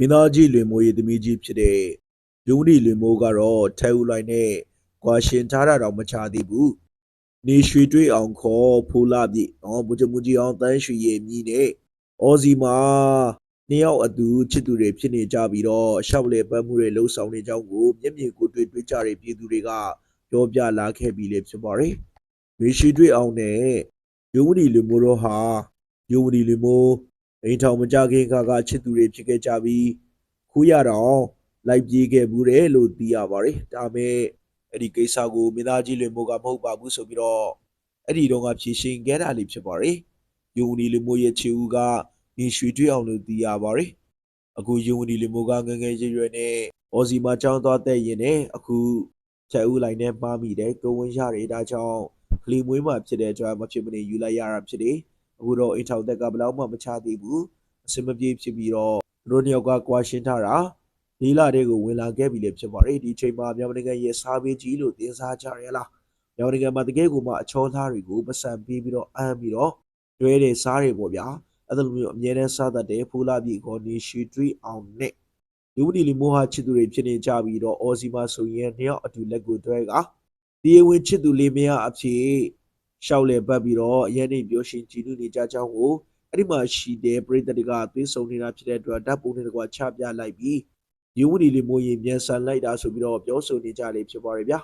မင်းသားကြီးလွင်မိုးရဲ့သမီးကြီးဖြစ်တဲ့ယုံဒီလွင်မိုးကတော့ထဲဦးလိုက်နဲ့ကွာရှင်ထားတာတော့မချသေးဘူးနေရွှေတွေးအောင်ခေါ်ဖိုးလာပြီနော်ဘုချမူကြီးအောင်တန်းရွှေရဲ့မြည်နဲ့အော်စီမာနှစ်ယောက်အတူချစ်သူတွေဖြစ်နေကြပြီးတော့ရှောက်လေပတ်မှုတွေလှုပ်ဆောင်နေကြောင်းကိုမျက်မြင်ကိုတွေ့တွေ့ကြတဲ့ပြည်သူတွေကပြောပြလာခဲ့ပြီးလေဖြစ်ပါတယ်နေရွှေတွေးအောင်နဲ့ယုံဒီလွင်မိုးတော့ဟာယုံဒီလွင်မိုး အိမ်ထောင်မကြခင်ကကချစ်သူတွေဖြစ်ခဲ့ကြပြီးခုရတော့လိုက်ပြေးခဲ့ဘူးတယ်လို့သိရပါတယ်ဒါပေမဲ့အဲ့ဒီကိစ္စကိုမင်းသားကြီးလွင်မိုးကမဟုတ်ပါဘူးဆိုပြီးတော့အဲ့ဒီတော့ကဖြေရှင်းခဲ့တာလေးဖြစ်ပါတယ်ယုံဒီလွင်မိုးရဲ့ချီဦးကနေရွှေတွေ့အောင်လို့သိရပါတယ်အခုယုံဒီလွင်မိုးကငယ်ငယ်ရွယ်ရွယ်နဲ့အော်စီမာကျောင်းသွားတဲ့ရင်နဲ့အခုချက်ဦးလိုက်နဲ့မှားမိတယ်ကိုဝင်ရတယ်ဒါကြောင့်ကလီမွေးမှဖြစ်တဲ့အတွက်မဖြစ်မနေယူလိုက်ရတာဖြစ်တယ် အခုတော့အိမ်ထောင်သက်ကဘယ်တော့မှမချသေးဘူးအစင်မပြေဖြစ်ပြီးတော့သူတို့နှစ်ယောက်ကကွာရှင်းထားတာလေးလာတဲ့ကိုဝင်လာခဲ့ပြီလေဖြစ်ပါတယ်ဒီချိန်မှာမြန်မာနိုင်ငံရဲ့စားပေးကြီးလို့တင်စားကြရလားမြန်မာနိုင်ငံမှာတကယ်ကိုမှအချောသားတွေကိုပတ်စံပေးပြီးတော့အမ်းပြီးတော့တွဲတဲ့စားတွေပေါ့ဗျာအဲ့ဒါလိုမျိုးအမြဲတမ်းစားတတ်တဲ့ဖူလာပြီခေါ်နေရှီထရီအောင်နဲ့လူဝတီလီမိုဟာချစ်သူတွေဖြစ်နေကြပြီးတော့အော်စီမာဆိုရင်နှစ်ယောက်အတူလက်ကိုတွဲကဒီဝင်ချစ်သူလေးမယားအဖြစ် ရှောက်လေပတ်ပြီးတော့ရဲနေပြောရှင်ကြည်နူးနေကြကြောင်းကိုအဲ့ဒီမှာရှိတဲ့ပရိသတ်တွေကသွေးဆုံနေတာဖြစ်တဲ့အတွက်ဓာတ်ပုံတွေတကွာချပြလိုက်ပြီးယူဝတီလီမိုးရင်မြန်ဆန်လိုက်တာဆိုပြီးတော့ပြောဆိုနေကြလေဖြစ်ပါရဲ့ဗျာ